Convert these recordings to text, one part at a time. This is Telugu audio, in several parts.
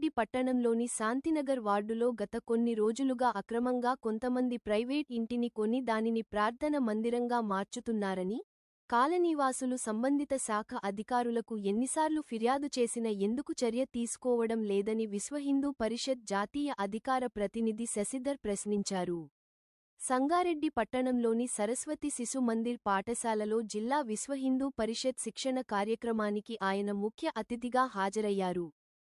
రంగారెడ్డి పట్టణంలోని శాంతినగర్ వార్డులో గత కొన్ని రోజులుగా అక్రమంగా కొంతమంది ప్రైవేట్ ఇంటిని కొని దానిని ప్రార్థన మందిరంగా మార్చుతున్నారని కాలనీవాసులు సంబంధిత శాఖ అధికారులకు ఎన్నిసార్లు ఫిర్యాదు చేసినా ఎందుకు చర్య తీసుకోవడం లేదని విశ్వహిందూ పరిషత్ జాతీయ అధికార ప్రతినిధి శశిధర్ ప్రశ్నించారు. సంగారెడ్డి పట్టణంలోని సరస్వతి శిశు మందిర్ పాఠశాలలో జిల్లా విశ్వహిందూ పరిషత్ శిక్షణ కార్యక్రమానికి ఆయన ముఖ్య అతిథిగా హాజరయ్యారు.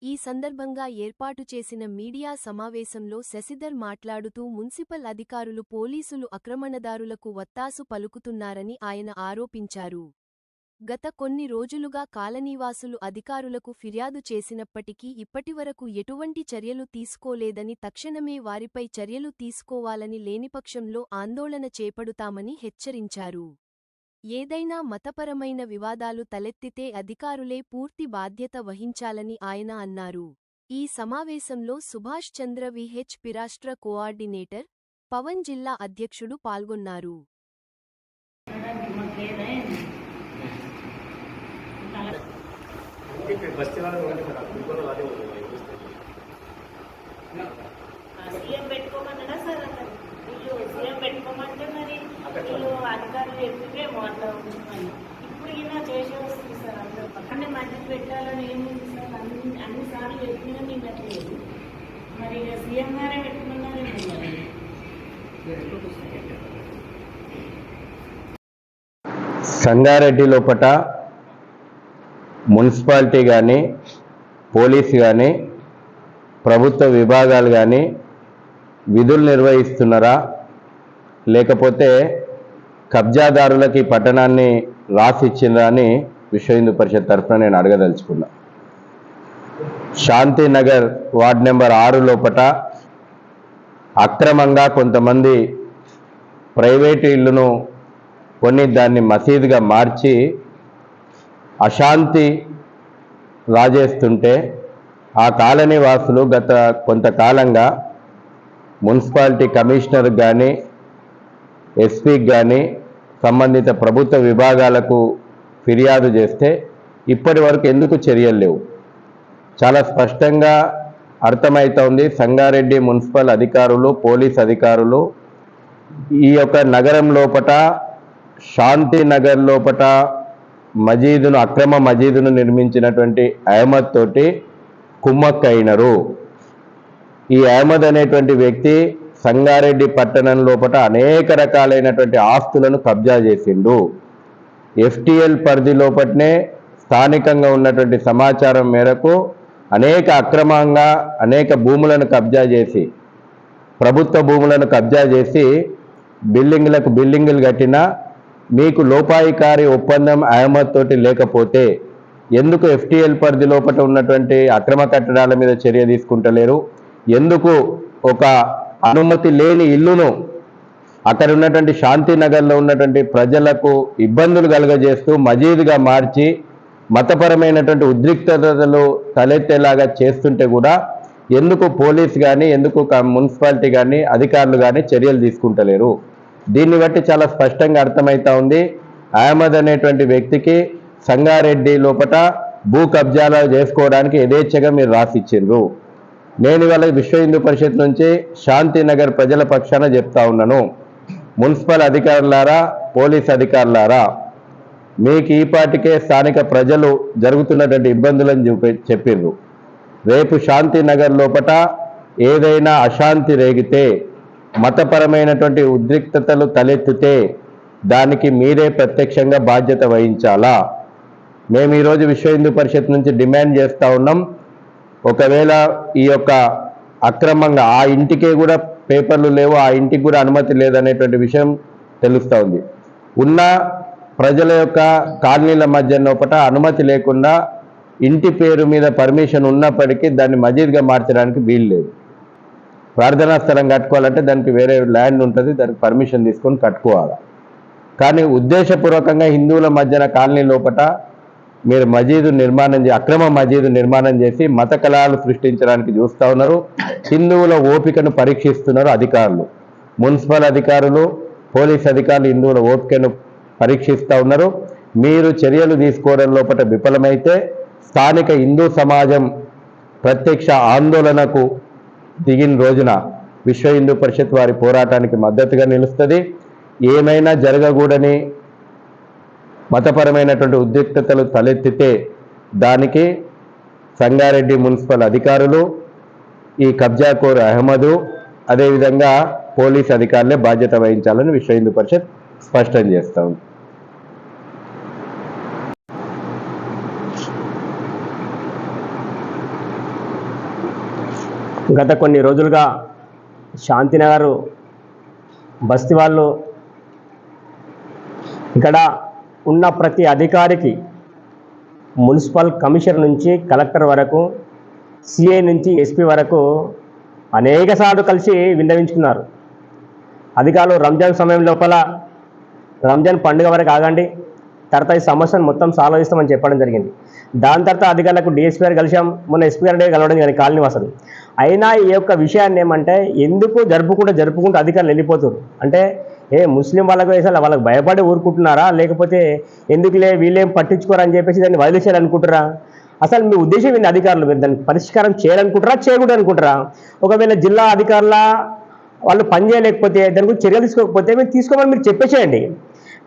ఈ సందర్భంగా ఏర్పాటు చేసిన మీడియా సమావేశంలో శశిధర్ మాట్లాడుతూ మున్సిపల్ అధికారులు పోలీసులు అక్రమణదారులకు వత్తాసు పలుకుతున్నారని ఆయన ఆరోపించారు. గత కొన్ని రోజులుగా కాలనీవాసులు అధికారులకు ఫిర్యాదు చేసినప్పటికీ ఇప్పటివరకు ఎటువంటి చర్యలు తీసుకోలేదని తక్షణమే వారిపై చర్యలు తీసుకోవాలని లేనిపక్షంలో ఆందోళన చేపడుతామని హెచ్చరించారు. ఏదైనా మతపరమైన వివాదాలు తలెత్తితే అధికారులే పూర్తి బాధ్యత వహించాలని ఆయన అన్నారు. ఈ సమావేశంలో సుభాష్ చంద్ర విహెచ్ పిరాష్ట్ర కోఆర్డినేటర్ పవన్ జిల్లా అధ్యక్షుడు పాల్గొన్నారు. సీఎం పెట్టుకోమన్నాడా సార్ అక్కడ సీఎం పెట్టుకోమంటే మరి అధికారులు చెప్పితే ఇప్పుడు ఇలా వస్తుంది సార్ అందరూ పక్కనే పెట్టాలని సార్ అన్ని అన్ని సార్లు చెప్పినా మీకు అట్లేదు మరి ఇక సీఎం గారే సంగారెడ్డి లోపట మున్సిపాలిటీ కానీ పోలీసు కానీ ప్రభుత్వ విభాగాలు కానీ విధులు నిర్వహిస్తున్నారా? లేకపోతే కబ్జాదారులకి పట్టణాన్ని రాసిచ్చిందని అని విశ్వ హిందూ పరిషత్ తరఫున నేను అడగదలుచుకున్నా. శాంతినగర్ వార్డ్ నెంబర్ ఆరు లోపట అక్రమంగా కొంతమంది ప్రైవేటు ఇల్లును కొన్ని దాన్ని మసీదుగా మార్చి అశాంతి రాజేస్తుంటే ఆ కాలనీ వాసులు గత కొంతకాలంగా మున్సిపాలిటీ కమిషనర్ కానీ ఎస్పీకి కానీ సంబంధిత ప్రభుత్వ విభాగాలకు ఫిర్యాదు చేస్తే ఇప్పటి వరకు ఎందుకు చర్యలు లేవు? చాలా స్పష్టంగా అర్థమవుతోంది సంగారెడ్డి మున్సిపల్ అధికారులు పోలీస్ అధికారులు ఈ యొక్క నగరం లోపట శాంతి నగర్ లోపట మజీదును అక్రమ మజీదును నిర్మించినటువంటి అహ్మద్ తోటి కుమ్మక్కైనరు ఈ అహ్మద్ అనేటువంటి వ్యక్తి సంగారెడ్డి పట్టణం లోపల అనేక రకాలైనటువంటి ఆస్తులను కబ్జా చేసిండు. ఎఫ్టిఎల్ పరిధి లోపటనే స్థానికంగా ఉన్నటువంటి సమాచారం మేరకు అనేక అక్రమంగా అనేక భూములను కబ్జా చేసి ప్రభుత్వ భూములను కబ్జా చేసి బిల్డింగ్లకు బిల్డింగులు కట్టినా మీకు లోపాయికారి ఒప్పందం అహ్మద్ తోటి లేకపోతే ఎందుకు ఎఫ్టిఎల్ పరిధి లోపల ఉన్నటువంటి అక్రమ కట్టడాల మీద చర్య తీసుకుంటలేరు? ఎందుకు ఒక అనుమతి లేని ఇల్లును అక్కడ ఉన్నటువంటి శాంతినగర్లో ఉన్నటువంటి ప్రజలకు ఇబ్బందులు కలుగజేస్తూ మజీదుగా మార్చి మతపరమైనటువంటి ఉద్రిక్తతలు తలెత్తేలాగా చేస్తుంటే కూడా ఎందుకు పోలీస్ కానీ ఎందుకు మున్సిపాలిటీ కానీ అధికారులు కానీ చర్యలు తీసుకుంటలేరు. దీన్ని బట్టి చాలా స్పష్టంగా అర్థమవుతా ఉంది. అహ్మద్ అనేటువంటి వ్యక్తికి సంగారెడ్డి లోపట భూ కబ్జాలు చేసుకోవడానికి యథేచ్ఛగా మీరు రాసిచ్చిండ్రు. నేను ఇవాళ విశ్వ హిందూ పరిషత్ నుంచి శాంతినగర్ ప్రజల పక్షాన చెప్తా ఉన్నాను. మున్సిపల్ అధికారులారా పోలీస్ అధికారులారా మీకు ఈపాటికే స్థానిక ప్రజలు జరుగుతున్నటువంటి ఇబ్బందులను చూపి చెప్పిర్రు. రేపు శాంతినగర్ లోపట ఏదైనా అశాంతి రేగితే మతపరమైనటువంటి ఉద్రిక్తతలు తలెత్తితే దానికి మీరే ప్రత్యక్షంగా బాధ్యత వహించాలా? మేము ఈరోజు విశ్వ హిందూ పరిషత్ నుంచి డిమాండ్ చేస్తూ ఉన్నాం. ఒకవేళ ఈ యొక్క అక్రమంగా ఆ ఇంటికే కూడా పేపర్లు లేవు ఆ ఇంటికి కూడా అనుమతి లేదనేటువంటి విషయం తెలుస్తూ ఉంది. ఉన్న ప్రజల యొక్క కాలనీల మధ్య లోపల అనుమతి లేకుండా ఇంటి పేరు మీద పర్మిషన్ ఉన్నప్పటికీ దాన్ని మజీద్గా మార్చడానికి వీలు లేదు. ప్రార్థనా స్థలం కట్టుకోవాలంటే దానికి వేరే ల్యాండ్ ఉంటుంది దానికి పర్మిషన్ తీసుకొని కట్టుకోవాలి. కానీ ఉద్దేశపూర్వకంగా హిందువుల మధ్యన కాలనీ లోపట మీరు మజీదు నిర్మాణం చే అక్రమ మజీదు నిర్మాణం చేసి మత కళాలు సృష్టించడానికి చూస్తూ ఉన్నారు. హిందువుల ఓపికను పరీక్షిస్తున్నారు అధికారులు. మున్సిపల్ అధికారులు పోలీస్ అధికారులు హిందువుల ఓపికను పరీక్షిస్తూ ఉన్నారు. మీరు చర్యలు తీసుకోవడం లోపల విఫలమైతే స్థానిక హిందూ సమాజం ప్రత్యక్ష ఆందోళనకు దిగిన రోజున విశ్వ హిందూ పరిషత్ వారి పోరాటానికి మద్దతుగా నిలుస్తుంది. ఏమైనా జరగకూడని మతపరమైనటువంటి ఉద్రిక్తతలు తలెత్తితే దానికి సంగారెడ్డి మున్సిపల్ అధికారులు ఈ కబ్జాకోర్ అహ్మదు అదేవిధంగా పోలీస్ అధికారులే బాధ్యత వహించాలని విశ్వ హిందూ పరిషత్ స్పష్టం చేస్తా ఉంది గత కొన్ని రోజులుగా శాంతినగర్ బస్తీ వాళ్ళు ఇక్కడ ఉన్న ప్రతి అధికారికి మున్సిపల్ కమిషనర్ నుంచి కలెక్టర్ వరకు సిఐ నుంచి ఎస్పీ వరకు అనేక సార్లు కలిసి విన్నవించుకున్నారు. అధికారులు రంజాన్ సమయం లోపల రంజాన్ పండుగ వరకు ఆగండి తర్వాత ఈ సమస్యను మొత్తం సాల్వ్ చేస్తామని చెప్పడం జరిగింది. దాని తర్వాత అధికారులకు డిఎస్పీ గారు కలిసాం మొన్న ఎస్పీ గారు కలవడం కానీ కాలనీ వాసులు. అయినా ఈ యొక్క విషయాన్ని ఏమంటే ఎందుకు జరుపుకుంటూ జరుపుకుంటూ అధికారులు వెళ్ళిపోతారు అంటే ఏ ముస్లిం వాళ్ళకు అసలు వాళ్ళకి భయపడి ఊరుకుంటున్నారా? లేకపోతే ఎందుకులే వీళ్ళేం పట్టించుకోరని చెప్పేసి దాన్ని వదిలేసేయాలనుకుంటారా అసలు మీ ఉద్దేశం ఏంటి అధికారులు? మీరు దాన్ని పరిష్కారం చేయాలనుకుంటారా చేయకూడదు అనుకుంటారా ఒకవేళ జిల్లా అధికారుల వాళ్ళు పని చేయలేకపోతే దాని గురించి చర్యలు తీసుకోకపోతే మేము తీసుకోమని మీరు చెప్పేసేయండి.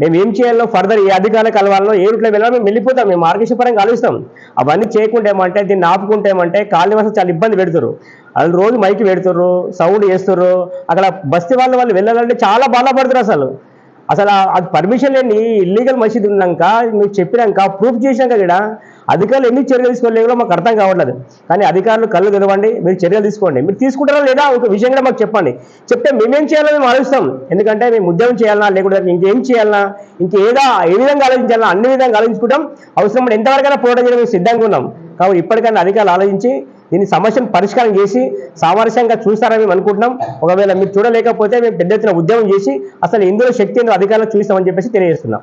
మేము ఏం చేయాలో ఫర్దర్ ఏ అధికారులు కలవాలో ఏ రూట్లో వెళ్ళాలో మేము వెళ్ళిపోతాం మేము మార్గశపరంగా ఆలోచిస్తాం. అవన్నీ చేయకుంటేమంటే ఏమంటే దీన్ని ఆపుకుంటే ఏమంటే చాలా ఇబ్బంది పెడతారు వాళ్ళు రోజు మైకి పెడుతుర్రు సౌండ్ చేస్తుర్రు. అక్కడ బస్తీ వాళ్ళ వాళ్ళు వెళ్ళాలంటే చాలా బాధపడతారు అసలు. అసలు అది పర్మిషన్ లేని ఇల్లీగల్ మసీద్ ఉన్నాక మీరు చెప్పినాక ప్రూఫ్ చేసినాక కూడా అధికారులు ఎన్ని చర్యలు తీసుకోలేదో మాకు అర్థం కావట్లేదు. కానీ అధికారులు కళ్ళు తెరవండి మీరు చర్యలు తీసుకోండి. మీరు తీసుకుంటారా లేదా ఒక విషయం కూడా మాకు చెప్పండి. చెప్తే మేమేం చేయాలో మేము ఆలోచిస్తాం. ఎందుకంటే మేము ఉద్యోగం చేయాలన్నా లేకుంటే ఇంకేం చేయాలన్నా ఇంకేదా ఏ విధంగా ఆలోచించాలన్నా అన్ని విధంగా ఆలోచించుకుంటాం. అవసరం ఉంటే ఎంతవరకైనా పోవడం చేయడం మేము సిద్ధంగా ఉన్నాం. కాబట్టి ఇప్పటికైనా అధికారులు ఆలోచించి దీని సమస్యను పరిష్కారం చేసి సామరస్యంగా చూస్తారని మేము అనుకుంటున్నాం. ఒకవేళ మీరు చూడలేకపోతే మేము పెద్ద ఎత్తున ఉద్యమం చేసి అసలు ఇందులో శక్తి ఎందుకు అధికారులు చూస్తామని చెప్పేసి తెలియజేస్తున్నాం.